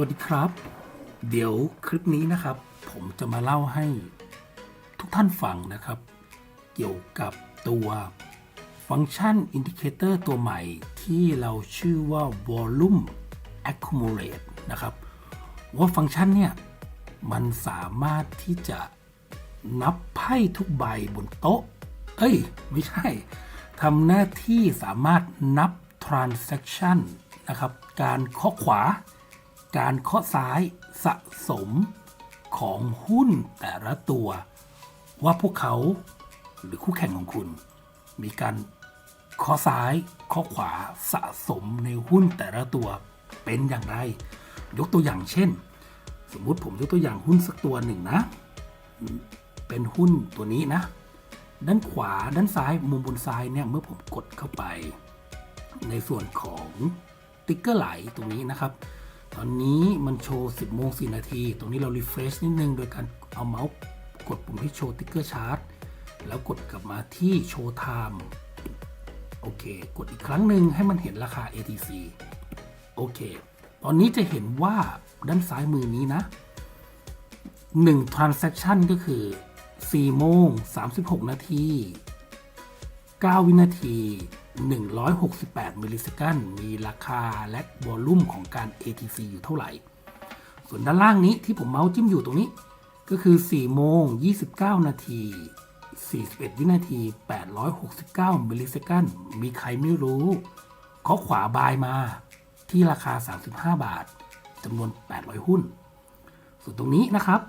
วัสดีครับ เดี๋ยวคลิปนี้นะครับ ผมจะมาเล่าให้ทุกท่านฟังนะครับ เกี่ยวกับตัวฟังก์ชันอินดิเคเตอร์ตัวใหม่ที่เราชื่อว่า volume accumulate นะครับ ว่าฟังก์ชันเนี่ย มันสามารถที่จะนับไพ่ทุกใบบนโต๊ะ เอ้ย ไม่ใช่ทำหน้าที่สามารถนับ transaction นะครับ การเคาะขวา การเคาะซ้ายสะสมของหุ้นแต่ละตัว ว่าพวกเขาหรือคู่แข่งของคุณ มีการเคาะซ้ายเคาะขวาสะสมในหุ้นแต่ละตัวเป็นอย่างไร ยกตัวอย่างเช่น สมมุติผมยกตัวอย่างหุ้นสักตัวหนึ่งนะ เป็นหุ้นตัวนี้นะ ด้านขวาด้านซ้ายมุมบนซ้ายเนี่ยเมื่อผมกดเข้าไป ในส่วนของติ๊กเกอร์ไหลตรงนี้นะครับ ตอนนี้มันโชว์ 10โมง4นาที ตรงนี้เรา refresh นิดนึง โดยการเอาเมาส์กดปุ่มที่โชว์ติ๊กเกอร์ชาร์ตแล้วกดกลับมาที่โชว์ไทม์โอเค กดอีกครั้งหนึ่งให้มันเห็นราคา ATC โอเค ตอนนี้จะเห็นว่าด้านซ้ายมือนี้นะ 1 transaction ก็คือ 4 โมง 36 นาที 9 วินาที 168 มิลลิสกันมีราคาและวอลลุ่มของการ ATC อยู่เท่าไหร่ ส่วนด้านล่างนี้ที่ผมเมาส์จิ้มอยู่ตรงนี้ ก็คือ 4 โมง 29 นาที 41 วินาที 869 มิลลิสกันมีใครไม่รู้เคาขวาบายมาที่ราคา 35 บาทจำนวน 800 หุ้น ส่วนตรงนี้นะครับ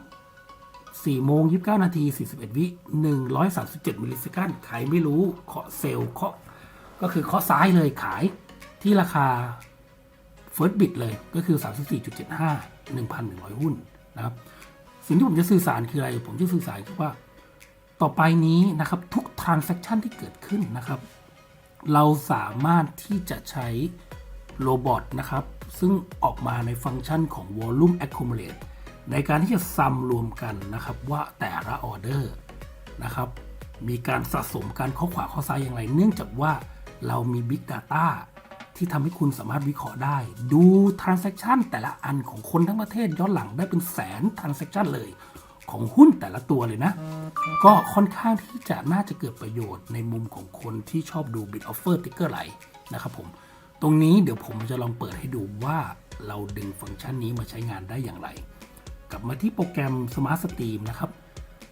4โมง29 นาที 41 วิ 137 มิลลิสกันใครไม่รู้เคาะเซลล์เคาะ ก็คือเคาะซ้ายเลยขายที่ราคา First Bit เลยก็คือ 34.75 1,100 หุ้นนะครับ สิ่งที่ผมจะสื่อสารคืออะไร ผมจะสื่อสารคือว่า ต่อไปนี้นะครับทุก transaction ที่เกิดขึ้นนะครับ เราสามารถที่จะใช้โรบอทนะครับ ซึ่งออกมาในฟังก์ชันของ volume accumulate ในการที่จะซัมรวมกันนะครับว่าแต่ละออเดอร์นะครับ มีการสะสมการข้อขวาข้อซ้ายอย่างไร เนื่องจากว่า เรามี Big Data ที่ทำให้คุณสามารถวิเคราะห์ได้ ดู Transaction แต่ละอันของคนทั้งประเทศย้อนหลังได้เป็นแสน Transaction เลย ของหุ้นแต่ละตัวเลยนะ ก็ค่อนข้างที่จะน่าจะเกิดประโยชน์ในมุมของคนที่ชอบดู Bid Offer Ticker ไหลนะครับผม ตรงนี้เดี๋ยวผมจะลองเปิดให้ดูว่าเราดึงฟังก์ชันนี้มาใช้งานได้อย่างไร กลับมาที่โปรแกรม Smart Stream นะครับ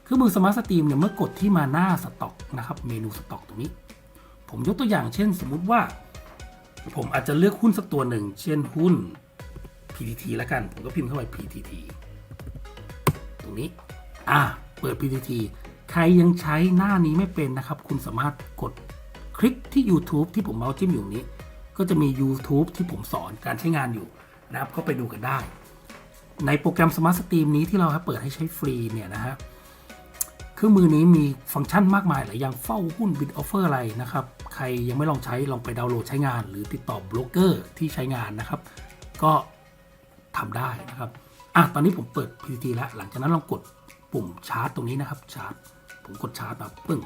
เครื่องมือ Smart Stream เนี่ยเมื่อกดที่มาหน้าสต็อกนะครับ เมนูสต็อกตรงนี้ ผมยกตัวอย่างเช่นสมมุติว่า ผมอาจจะเลือกหุ้นสักตัวหนึ่ง เช่นหุ้น PTT ล้วกัน ผมก็พิมพ์เข้าไป PTT ตรงนี้ อะเปิด PTT ใครยังใช้หน้านี้ไม่เป็นนะครับ คุณสามารถกดคลิกที่ YouTube ที่ผมเมาส์จิ้มอยู่นี้ ก็จะมี YouTube ที่ผมสอนการใช้งานอยู่นะครับ ก็ไปดูกันได้ ในโปรแกรม Smart Stream นี้ที่เราเปิดให้ใช้ฟรีเนี่ยนะฮะ เครื่องมือนี้มีฟังก์ชันมากมายหลายอย่างเฝ้าหุ้นบิดออฟเฟอร์อะไรนะครับ ใครยังไม่ลองใช้ลองไปดาวน์โหลดใช้งาน หรือติดต่อโบรกเกอร์ที่ใช้งานนะครับ ก็ทำได้นะครับอะตอนนี้ผมเปิด PTT แล้ว หลังจากนั้นลองกดปุ่มชาร์ตตรงนี้นะครับชาร์ตผมกดชาร์ตแบบปึ้ง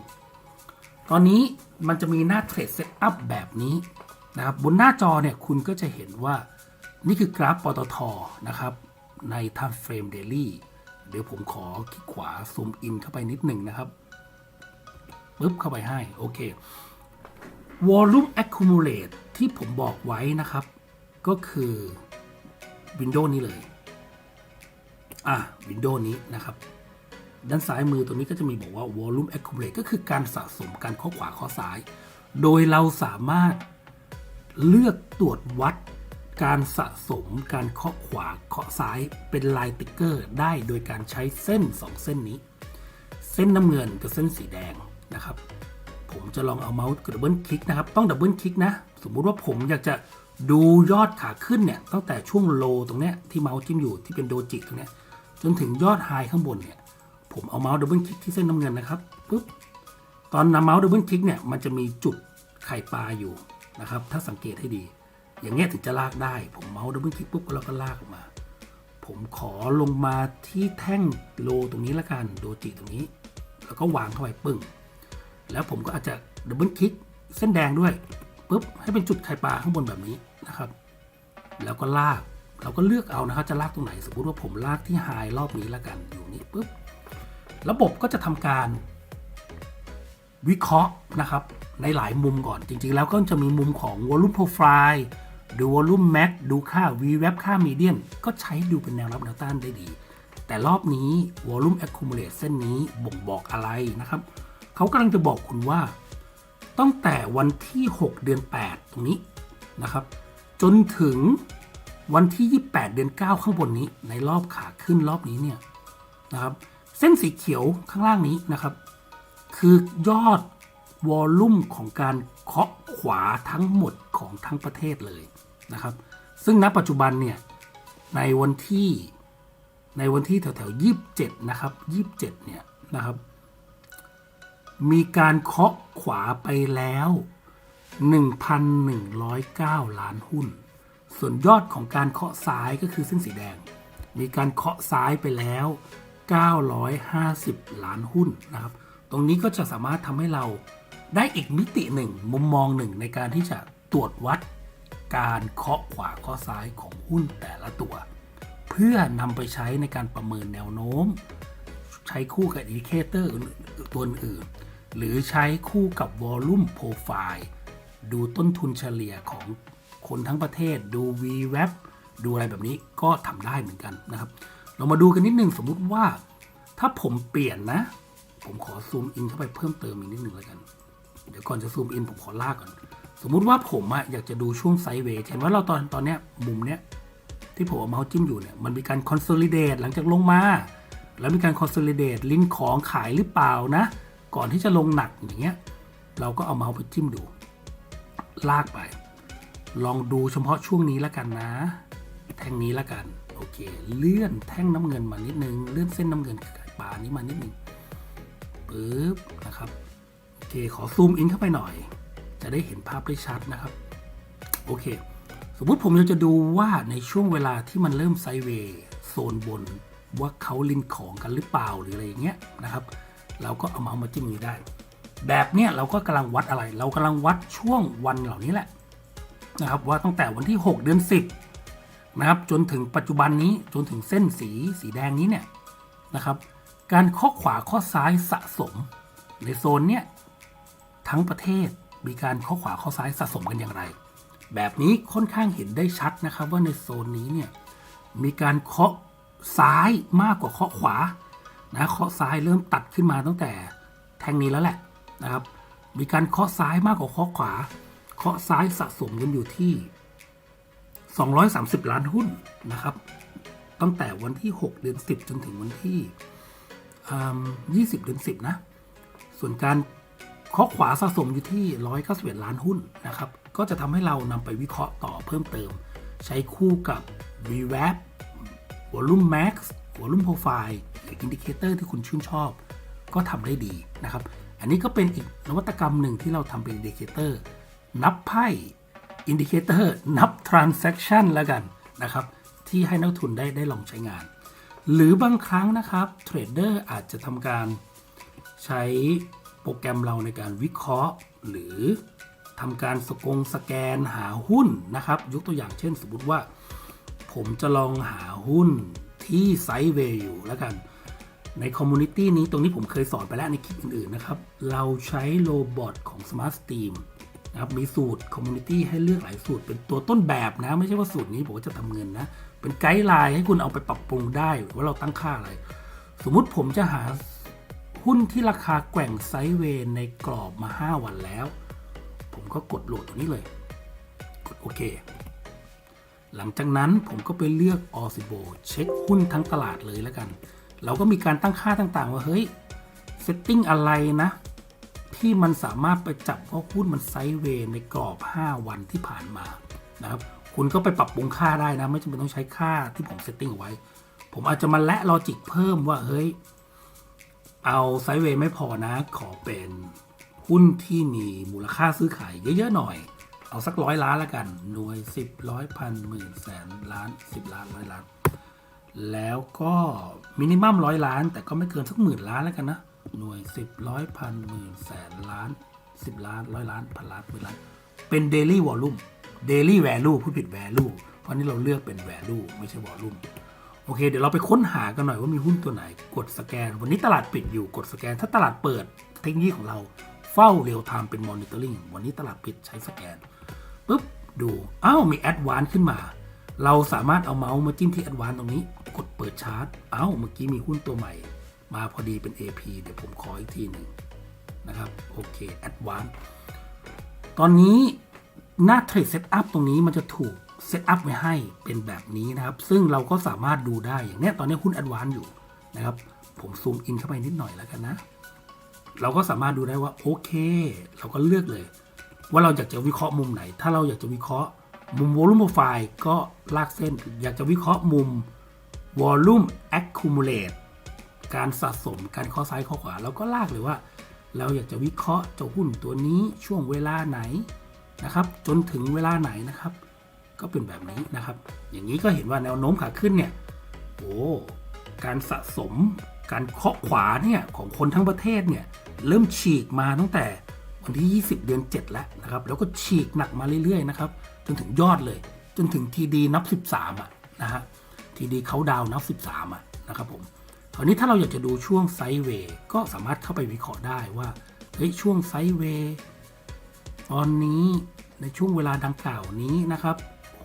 ตอนนี้มันจะมีหน้าเทรดเซตอัพแบบนี้นะครับบนหน้าจอเนี่ยคุณก็จะเห็นว่านี่คือกราฟปตทนะครับใน Time Frame Daily เดี๋ยวผมขอคลิกขวาซูมอินเข้าไปนิดหนึ่งนะครับปึ๊บเข้าไปให้โอเค Volume Accumulate ที่ผมบอกไว้นะครับ ก็คือ Windows นี้เลย อะ Windows นี้นะครับ ด้านซ้ายมือตรงนี้ก็จะมีบอกว่า volume accumulate ก็คือการสะสมการข้อขวาข้อซ้าย โดยเราสามารถเลือกตรวจวัด การสะสมการเคาะขวาเคาะซ้ายเป็นลายติ๊กเกอร์ได้โดยการใช้เส้น 2 เส้นนี้ เส้นน้ำเงินกับเส้นสีแดงนะครับ ผมจะลองเอาเมาส์ดับเบิลคลิกนะครับ ต้องดับเบิลคลิกนะ สมมุติว่าผมอยากจะดูยอดขาขึ้นเนี่ยตั้งแต่ช่วงโลตรงเนี้ยที่เมาส์จิ้มอยู่ที่เป็นโดจิตรงเนี้ยจนถึงยอดไฮข้างบนเนี่ยผมเอาเมาส์ดับเบิลคลิกที่เส้นน้ำเงินนะครับปุ๊บตอนนำเมาส์ดับเบิลคลิกเนี่ยมันจะมีจุดไข่ปลาอยู่นะครับ ถ้าสังเกตให้ดี อย่างเงี้ยถึงจะลากได้ ผมเมาส์ดับเบิลคลิกปุ๊บแล้วก็ลากออกมา ผมขอลงมาที่แท่งโลตรงนี้ละกันโดจิตรงนี้ แล้วก็วางเข้าไปปึ้ง แล้วผมก็อาจจะดับเบิลคลิกเส้นแดงด้วยปุ๊บให้เป็นจุดไข่ปลาข้างบนแบบนี้นะครับ แล้วก็ลากเราก็เลือกเอานะครับจะลากตรงไหนสมมติว่าผมลากที่ไฮรอบนี้แล้วกันอยู่นี่ปุ๊บระบบก็จะทำการวิเคราะห์นะครับในหลายมุมก่อนจริงๆ แล้วก็จะมีมุมของ Volume Profile ดู Volume Max ดูค่า VWAP ค่า Median ก็ใช้ดูเป็นแนวรับแนวต้านได้ดี แต่รอบนี้ Volume Accumulate เส้นนี้บ่งบอกอะไรนะครับ เขากำลังจะบอกคุณว่า ตั้งแต่วันที่ 6 เดือน 8 ตรงนี้นะครับ จนถึงวันที่ 28 เดือน 9 ข้างบนนี้ ในรอบขาขึ้นรอบนี้เนี่ยนะครับ เส้นสีเขียวข้างล่างนี้นะครับ คือยอดวอลลุ่มของการเคาะขวาทั้งหมดของทั้งประเทศเลย นะครับ ซึ่งณปัจจุบันเนี่ยในวันที่ในวันที่แถวๆยี่สิบเจ็ดนะครับยี่สิบเจ็ดเนี่ยนะครับ มีการเคาะขวาไปแล้ว 1,109 ล้านหุ้น ส่วนยอดของการเคาะซ้ายก็คือเส้นสีแดง มีการเคาะซ้ายไปแล้ว 950 ล้านหุ้นนะครับ ตรงนี้ก็จะสามารถทำให้เราได้อีกมิติหนึ่งมุมมองหนึ่งในการที่จะตรวจวัด การเคาะขวาเคาะซ้ายของหุ้นแต่ละตัว เพื่อนำไปใช้ในการประเมินแนวโน้ม ใช้คู่กับอินดิเคเตอร์ตัวอื่น หรือใช้คู่กับ Volume Profile ดูต้นทุนเฉลี่ยของคนทั้งประเทศดู VWAP ดูอะไรแบบนี้ก็ทำได้เหมือนกันนะครับ เรามาดูกันนิดนึงสมมุติว่า ถ้าผมเปลี่ยนนะ ผมขอซูมอินเข้าไปเพิ่มเติมอีกนิดหนึ่งแล้วกัน เดี๋ยวก่อนจะซูมอินผมขอลากก่อน สมมุติว่าผมอะอยากจะดูช่วงไซด์เวย์เห็นว่าเราตอนตอนเนี้ยมุมเนี้ยที่ผมเอาเมาส์จิ้มอยู่เนี่ยมันมีการ consolidate หลังจากลงมา แล้วมีการ consolidate ลิ้นของขายหรือเปล่านะ ก่อนที่จะลงหนักอย่างเงี้ยเราก็เอาเมาส์ไปจิ้มดู ลากไป ลองดูเฉพาะช่วงนี้แล้วกันนะ แท่งนี้แล้วกันโอเค เลื่อนแท่งน้ำเงินมานิดนึงเลื่อนเส้นน้ำเงินไก่านี้มานิดนึงปึ๊บนะครับโอเคขอซูมอินเข้าไปหน่อย ได้เห็นภาพได้ชัดนะครับ โอเค สมมติผมอยาจะดูว่าในช่วงเวลาที่มันเริ่มไซเวย์โซนบน ว่าเขาลินของกันหรือเปล่าหรืออะไรอย่างเงี้ยนะครับ เราก็เอาเมาส์มาจิ้มนี้ได้ แบบเนี้ยเราก็กำลังวัดอะไร เรากำลังวัดช่วงวันเหล่านี้แหละนะครับว่าตั้งแต่วันที่ 6 เดือน 10นะครับจนถึงปัจจุบันนี้จนถึงเส้นสีสีแดงนี้เนี่ยนะครับ การข้อขวาข้อซ้ายสะสมในโซนเนี้ยทั้งประเทศ มีการข้อขวาข้อซ้ายสะสมกันอย่างไร แบบนี้ค่อนข้างเห็นได้ชัดนะครับว่าในโซนนี้เนี่ยมีการเคาะซ้ายมากกว่าเคาะขวานะเคาะซ้ายเริ่มตัดขึ้นมาตั้งแต่แท่งนี้แล้วแหละนะครับ มีการเคาะซ้ายมากกว่าเคาะขวา เคาะซ้ายสะสมกันอยู่ที่ 230 ล้านหุ้นนะครับ ตั้งแต่วันที่ 6 เดือน 10 จนถึงวันที่ 20 เดือน 10 นะ ส่วนการ เคาขวาสะสมอยู่ที่ 191 ล้านหุ้นนะครับ ก็จะทำให้เรานำไปวิเคราะห์ต่อเพิ่มเติม ใช้คู่กับ VWAP Volume Max Volume Profile หรือ Indicator ที่คุณชื่นชอบ ก็ทำได้ดีนะครับ อันนี้ก็เป็นอีกนวัตกรรมหนึ่งที่เราทำเป็น Indicator นับไพ่ Indicator นับ Transaction แล้วกันนะครับ ที่ให้นักทุนได้ได้ลองใช้งาน หรือบางครั้งนะครับเทรดเดอร์อาจจะทำการใช้ โปรแกรมเราในการวิเคราะห์ หรือทำการสกงสแกนหาหุ้นนะครับ ยกตัวอย่างเช่นสมมติว่า ผมจะลองหาหุ้นที่ไซด์เวย์อยู่แล้วกัน ในคอมมูนิตี้นี้ตรงนี้ผมเคยสอนไปแล้วในคลิปอื่นๆนะครับ เราใช้โรบอทของ Smart Steam นะครับมีสูตรคอมมูนิตี้ให้เลือกหลายสูตร เป็นตัวต้นแบบนะ ไม่ใช่ว่าสูตรนี้ผมก็จะทำเงินนะ เป็นไกด์ไลน์ให้คุณเอาไปปรับปรุงได้ว่าเราตั้งค่าอะไร สมมุติผมจะหา หุ้นที่ราคาแกว่งไซด์เวย์ในกรอบมา 5 วันแล้ว ผมก็กดโหลดตัวนี้เลย กดโอเค หลังจากนั้นผมก็ไปเลือกออซิโบเช็คหุ้นทั้งตลาดเลยแล้วกัน เราก็มีการตั้งค่าต่างๆ ว่า เฮ้ยเซตติ้งอะไรนะ ที่มันสามารถไปจับว่าหุ้นมันไซด์เวย์ในกรอบ 5 วันที่ผ่านมานะครับคุณก็ไปปรับปรุงค่าได้นะ ไม่จำเป็นต้องใช้ค่าที่ผมเซตติ้งเอาไว้ ผมอาจจะมาและลอจิกเพิ่มว่าเฮ้ย เอาไซด์เวย์ไม่พอนะขอเป็นหุ้นที่มีมูลค่าซื้อขายเยอะๆหน่อย เอาสักร้อยล้านละกัน หน่วยสิบร้อยพันหมื่นแสนล้านสิบล้านร้อยล้าน แล้วก็มินิมัมร้อยล้าน แต่ก็ไม่เกินสักหมื่นล้านแล้วกันนะ หน่วยสิบร้อยพันหมื่นแสนล้านสิบล้านร้อยล้านพันล้านหมื่นล้าน เป็นเดลี่วอลลุ่ม daily value ผู้ผิด value เพราะนี่เราเลือกเป็น value ไม่ใช่ volume โอเค เดี๋ยวเราไปค้นหากันหน่อยว่ามีหุ้นตัวไหนกดสแกน วันนี้ตลาดปิดอยู่กดสแกน ถ้าตลาดเปิดเทคโนโลยีของเราเฝ้าเรียลไทม์เป็น monitoring วันนี้ตลาดปิดใช้สแกนปุ๊บดูอ้าวมี Advance ขึ้นมา เราสามารถเอาเมาส์มาจิ้มที่ Advance ตรงนี้ กดเปิดชาร์ตอ้าวเมื่อกี้มีหุ้นตัวใหม่ มาพอดีเป็น AP เดี๋ยวผมขออีกทีหนึ่งนะครับโอเค Advance ตอนนี้หน้าเทรดเซตอัพตรงนี้มันจะถูก เซตอัพไว้ให้เป็นแบบนี้นะครับ ซึ่งเราก็สามารถดูได้อย่างเนี้ยตอนนี้หุ้น Advance อยู่นะครับ ผมซูมอินเข้าไปนิดหน่อยแล้วกันนะ เราก็สามารถดูได้ว่าโอเค เราก็เลือกเลย ว่าเราอยากจะวิเคราะห์มุมไหน ถ้าเราอยากจะวิเคราะห์มุม volume profile ก็ลากเส้น อยากจะวิเคราะห์มุม volume accumulate การสะสมการข้อซ้ายข้อขวาเราก็ลากเลยว่า เราอยากจะวิเคราะห์เจ้าหุ้นตัวนี้ช่วงเวลาไหนนะครับ จนถึงเวลาไหนนะครับ ก็เป็นแบบนี้นะครับ อย่างนี้ก็เห็นว่าแนวโน้มขาขึ้นเนี่ยโอ้การสะสมการเคาะขวาเนี่ยของคนทั้งประเทศเนี่ยเริ่มฉีกมาตั้งแต่วันที่ 20 เดือน 7 แล้วนะครับ แล้วก็ฉีกหนักมาเรื่อยๆนะครับ จนถึงยอดเลย จนถึงทีดีนับ 13อะนะฮะทีดีเขาดาวนับ 13อะนะครับผมคราวนี้ถ้าเราอยากจะดูช่วงไซด์เวย์ก็สามารถเข้าไปวิเคราะห์ได้ว่าเฮ้ยช่วงไซด์เวย์ตอนนี้ในช่วงเวลาดังกล่าวนี้นะครับ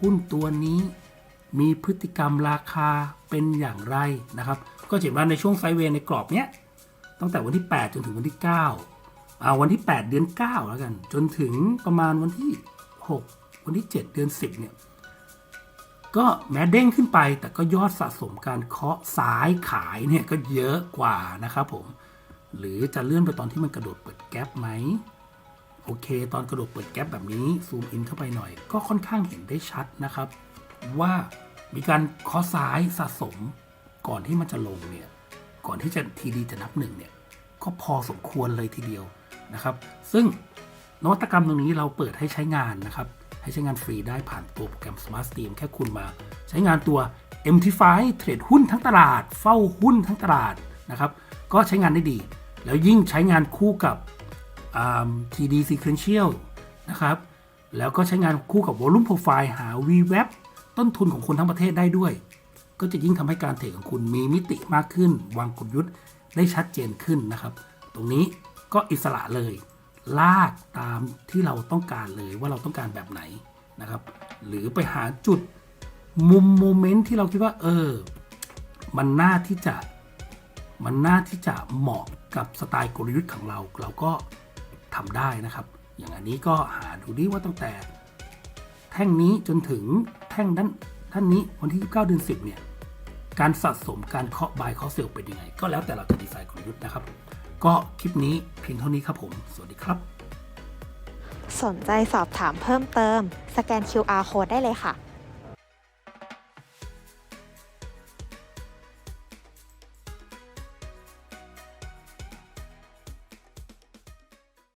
หุ้นตัวนี้ มีพฤติกรรมราคาเป็นอย่างไรนะครับ ก็เห็นว่าในช่วงไซเวย์ในกรอบเนี้ยตั้งแต่วันที่ 8 จนถึงวันที่9อ่าวันที่ 8 เดือน 9 แล้วกัน จนถึงประมาณวันที่ 6 วันที่ 7 เดือน 10 เนี่ย ก็แม้เด้งขึ้นไป แต่ก็ยอดสะสมการเคาะซ้ายขายเนี่ยก็เยอะกว่านะครับผม หรือจะเลื่อนไปตอนที่มันกระโดดเปิดแก๊ปไหม โอเค ตอนกระโดดเปิดแก๊ปแบบนี้ซูมอินเข้าไปหน่อย ก็ค่อนข้างเห็นได้ชัดนะครับ ว่ามีการคาะซ้ายสะสม ก่อนที่มันจะลงเนี่ยก่อนที่จะทีดีจะนับหนึ่งเนี่ยก็พอสมควรเลยทีเดียวนะครับ ซึ่งนวัตกรรมตรงนี้เราเปิดให้ใช้งานนะครับ ให้ใช้งานฟรีได้ผ่านตัวโปรแกรม Smart Steam แค่คุณมา ใช้งานตัว MT5 เทรดหุ้นทั้งตลาด เฝ้าหุ้นทั้งตลาดนะครับ ก็ใช้งานได้ดี แล้วยิ่งใช้งานคู่กับ TD Sequential นะครับ แล้วก็ใช้งานคู่กับ Volume Profile หา VWAP ต้นทุนของคนทั้งประเทศได้ด้วย ก็จะยิ่งทำให้การเทรดของคุณมีมิติมากขึ้น วางกลยุทธ์ได้ชัดเจนขึ้นนะครับ ตรงนี้ก็อิสระเลย ลากตามที่เราต้องการเลยว่าเราต้องการแบบไหนนะครับ หรือไปหาจุดมุมโมเมนต์ที่เราคิดว่า เออ มันน่าที่จะมันน่าที่จะเหมาะกับสไตล์กลยุทธ์ของเรา เราก็ ทำได้นะครับ อย่างอันนี้ก็หาดูดิว่าตั้งแต่ แท่งนี้จนถึงแท่งด้านท่านนี้วันที่ 29เดือน10 เนี่ย การสะสมการเคาะบายเคาะเซลเป็นยังไง ก็แล้วแต่เราจะดีไซน์กลยุทธ์นะครับ ก็คลิปนี้เพียงเท่านี้ครับผม สวัสดีครับ สนใจสอบถามเพิ่มเติม สแกน QR code ได้เลยค่ะ